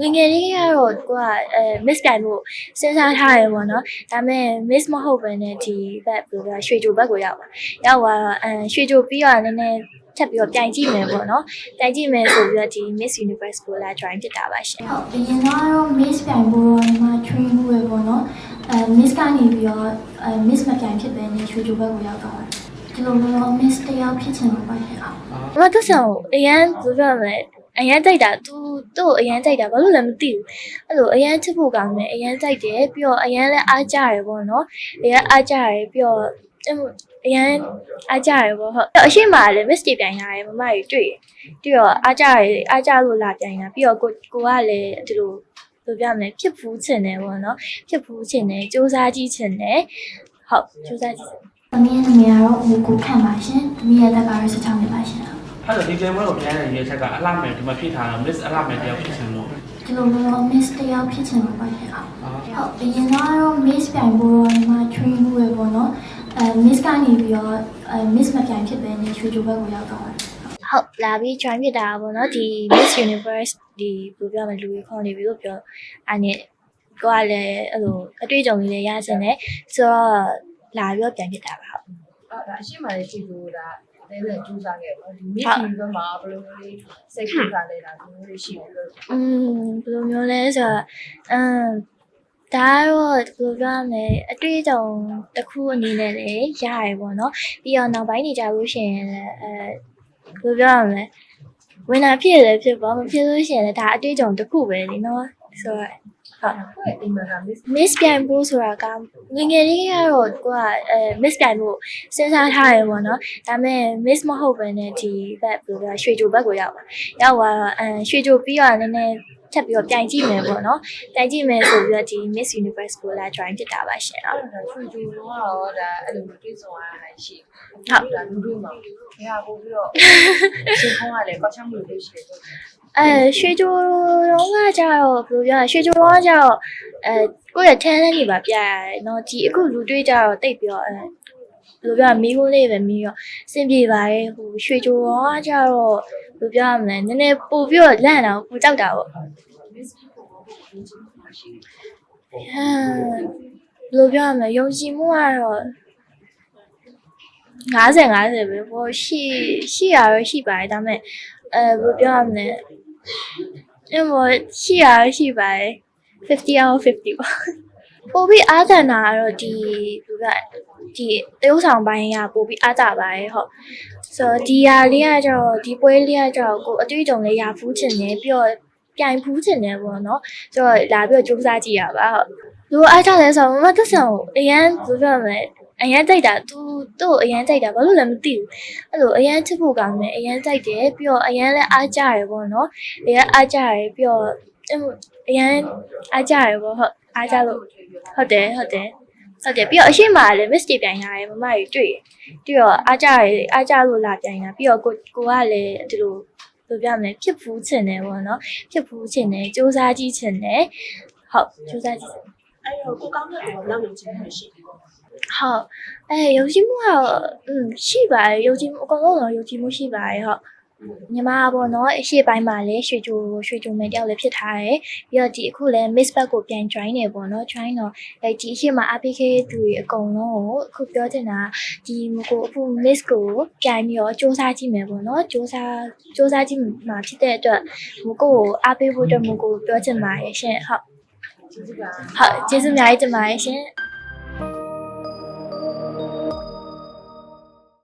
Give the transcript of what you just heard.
ငယ်ငယ်လေးကတော့ကိုကအဲ miss ပြိုင်ဖို့စဉ်းစားထားရပေါ့နော်ဒါပေမဲ့ miss မဟုတ်ဘဲနဲ့ဒီဘက်ဘယ်လိုလဲရွှေကြိုဘက်ကိုရောက်ပါရောက်သွားတော့အဲရွှေကြိုပြီးတော့နည်းနည်းချက်ပြီးတော့ပြိုင်ကြည့်မယ်ပေါ့နော်ပြိုင်ကြည့်မယ်ဆိုပြီးတော့ဒီ Miss Universe ကိုလာ join ဖြစ်တာပါရှင်ဟုတ်အရင်ကတော့ miss ပြိုင်ဖို့တော့ဒီမှာ train မှုပဲပေါ့နော်အဲ miss ကနေပြီးတော့အဲ miss မပြိုင်ဖြစ်ပဲနဲ့ရွှေချိုဘက်ကိုရောက်သွားတယ်ဒီလိုမျိုး miss တရားဖြစ်ချင်လို့ပါရှင်ဟုတ်။ဘာသက်ဆောင်အရန်ဘယ်လိုပြောမလဲ အရန်ကြိုက်တာ तू သူ့ကိုအရန်ကြိုက်တာဘာလို့လဲမသိဘူး။အဲ့လိုအရန်ချစ်ဖို့ကောင်းတယ်အရန်ကြိုက်တယ်ပြီးတော့အရန်လည်းအားကြရပေါ့နော်။အရန်အားကြရပြီးတော့အဲ့လိုအရန်အားကြရပေါ့ဟုတ်။အရှိမလည်း mistake ပြန်ရတယ်မမကြီးတွေ့တယ်။ပြီးတော့အားကြရအားကြလို့လာပြန်ရပြီးတော့ကိုကိုကလည်းဒီလိုဘယ်လိုပြောမလဲဖြစ်ဖူးချင်တယ်ပေါ့နော်။ဖြစ်ဖူးချင်တယ်စူးစမ်းကြည့်ချင်တယ်။ဟုတ်စူးစမ်းကြည့်သမီးရဲ့နာမည်ကတော့ဟိုကိုခန့်ပါရှင်သမီးရဲ့တက်ကတော့16နှစ်ပါရှင်ဟုတ် အဲ့တော့ဒီချိန်မှာတော့ပြန်ရတဲ့ရေချက်ကအလှမယ်ဒီမှာဖြစ်ထားတော့ miss အလှမယ်တယောက်ဖြစ်ချင်လို့ဒီလိုမျိုး miss တရားဖြစ်ချင်လို့ပါရှင်ဟုတ်အာဟုတ်အရင်ကတော့ miss ပြိုင်ဖို့တော့ဒီမှာ train မှုပဲပေါ့နော်အဲ miss ကနေပြီးတော့အဲ miss မပြိုင်ဖြစ်ပဲနဲ့ရွှေချိုဘက်ကိုရောက်သွားတယ်ဟုတ်လာပြီး join ဖြစ်တာပေါ့နော်ဒီ Miss Universe ဒီဘယ်လိုပြောမလဲလူတွေခေါ်နေပြီလို့ပြောအဲ့နဲ့ကိုကလည်းအဲ့လိုအတွေ့အကြုံလေးလည်းရစင်တယ်ဆိုတော့လာပြီးတော့ပြန်ဖြစ်တာပါဟုတ်အဲ့ဒါအရှိမလေးကြည့်လို့ဒါ လဲလဲကြိုးစားခဲ့ပေါ့ဒီမိတီဘက်မှာဘယ်လိုမျိုးလေးစိတ်ကြိုးစားလဲတာဒီမျိုးလေးရှိတယ်လို့อืมဘယ်လိုမျိုးလဲဆိုတော့အမ်ဒါတော့ဘယ်လိုပြောမလဲအတွေ့အကြုံတစ်ခုအနေနဲ့လည်းရရပေါ့နော်ပြီးတော့နောက်ပိုင်းနေကြလို့ရှိရင်လည်းအဲဘယ်လိုပြောရမလဲဝင်လာဖြစ်ရလည်းဖြစ်ပါမဖြစ်လို့ရှိရင်လည်းဒါအတွေ့အကြုံတစ်ခုပဲလीနော်ဆိုတော့ ဟုတ်ကိုယ့်ရဲ့အိမ်မှာက miss miss ပြိုင်ဖို့ဆိုတာကငယ်ငယ်လေးကတော့ကိုကအဲ miss ပြိုင်ဖို့စဉ်းစားထားရပေါ့နော်ဒါပေမဲ့ miss မဟုတ်ဘဲနဲ့ဒီဘက်ဘယ်လိုလဲရွှေကြိုဘက်ကိုရောက်ပါရောက်သွားတော့အဲရွှေကြိုပြီးတော့နည်းနည်း ချက်ပြီးတော့ပြိုင်ကြည့်မယ်ပေါ့နော်ပြိုင်ကြည့်မယ်ဆိုပြီးတော့ဒီ Miss Universe ကိုလာ join ဖြစ်တာပါရှင်ဟုတ် အဲ့ဒါဆွေကြိုးတော့တော့ဒါအဲ့လိုမျိုးတွေးဆောင်ရတာရှိ ဟုတ် ဒါလူတွေမှာဘယ်ဟာပို့ပြီးတော့ရှင်ခေါင်းကလည်းကောက်ချမှုလို့ရှိတယ် အဲရွှေကြိုတော့ကကြတော့ဘယ်လိုပြောလဲရွှေကြိုတော့ကြတော့အဲကိုယ့်ရဲ့ talent တွေပါပြရတယ်เนาะဒီအခုလူတွေးကြတော့တိတ်ပြီးတော့အဲဘယ်လိုပြောရမီးခိုးလေးပဲမီးရောအဆင်ပြေပါရဲ့ဟိုရွှေကြိုတော့ကြတော့ ဘယ်လိုပြောရမလဲနည်းနည်းပို့ပြီးတော့လန့်တာကိုပိုကြောက်တာပေါ့ဟမ်ဘယ်လိုပြောရမလဲယုံကြည်မှုကတော့50 50ပဲဟိုရှိရှိရတော့ရှိပါတယ်ဒါပေမဲ့အဲဘယ်လိုပြောရမလဲအဲ့မောရှိရတော့ရှိပါတယ်50 out of 50ပါ ပို့ပြီးအားတန်တာကတော့ဒီဘယ်လိုလဲဒီတရုပ်ဆောင်ပိုင်းကပို့ပြီးအားကြပါတယ်ဟုတ်ဆိုတော့ဒီဟာလေးကကျတော့ဒီပွဲလေးကကျတော့ကိုအတွေ့အကြုံလေးရဖူးချင်တယ်ပြီးတော့ပြိုင်ဖူးချင်တယ်ပေါ့နော်ဆိုတော့လာပြီးတော့စူးစမ်းကြည့်ရပါဟုတ်လူအားကြလဲဆိုတော့မမသက်ဆောင်အရန်ဘယ်လိုပြောမလဲအရန်ကြိုက်တာ तू သူ့ကိုအရန်ကြိုက်တာဘာလို့လဲမသိဘူးအဲ့လိုအရန်ချစ်ဖို့ကောင်းတယ်အရန်ကြိုက်တယ်ပြီးတော့အရန်လည်းအားကြရပေါ့နော်အရန်အားကြရပြီးတော့အဲ့လိုအရန်အားကြရပေါ့ဟုတ်အားကြလို့ဟုတ်တယ်ဟုတ်တယ်ဟုတ်တယ်ပြီးတော့အရှိမလည်း mistake ပြန်ရတယ်မမကြီးတွေ့တယ်ပြီးတော့အားကြရအားကြလို့လာပြန်ရပြီးတော့ကိုကိုကလည်းဒီလိုဘယ်လိုပြောမလဲဖြစ်ဖူးချင်တယ်ပေါ့နော်ဖြစ်ဖူးချင်တယ်စူးစမ်းကြည့်ချင်တယ်ဟုတ်စူးစမ်းကြည့်အဲ့တော့ကိုကောင်းတဲ့ကောင်လောက်နေချင်မှရှိတယ်ပေါ့ဟုတ်အဲယုံကြည်မှုကတော့อืมရှိပါတယ်ယုံကြည်မှုအကုန်လုံးတော့ယုံကြည်မှုရှိပါတယ်ဟုတ် ညီမပေါ့နော်အရှိပိုင်းမှာလည်းရွှေကြိုရွှေကြိုမယ်တယောက်လည်းဖြစ်ထားတယ်ပြီးတော့ဒီအခုလည်း Miss Back ကိုပြန် join နေပေါ့နော် join တော့အဲဒီအရှိမှာ APK သူတွေအကုန်လုံးကိုအခုပြောချင်တာဒီမကိုအခု Miss ကိုပြန်ပြီးတော့စူးစမ်းကြည့်မယ်ပေါ့နော်စူးစမ်းစူးစမ်းကြည့်မှာဖြစ်တဲ့အတွက်မကိုကိုအားပေးဖို့အတွက်မကိုပြောချင်ပါတယ်ရှင်ဟုတ်ကျေးဇူးပါဟုတ်ကျေးဇူးအများကြီးတင်ပါတယ်ရှင်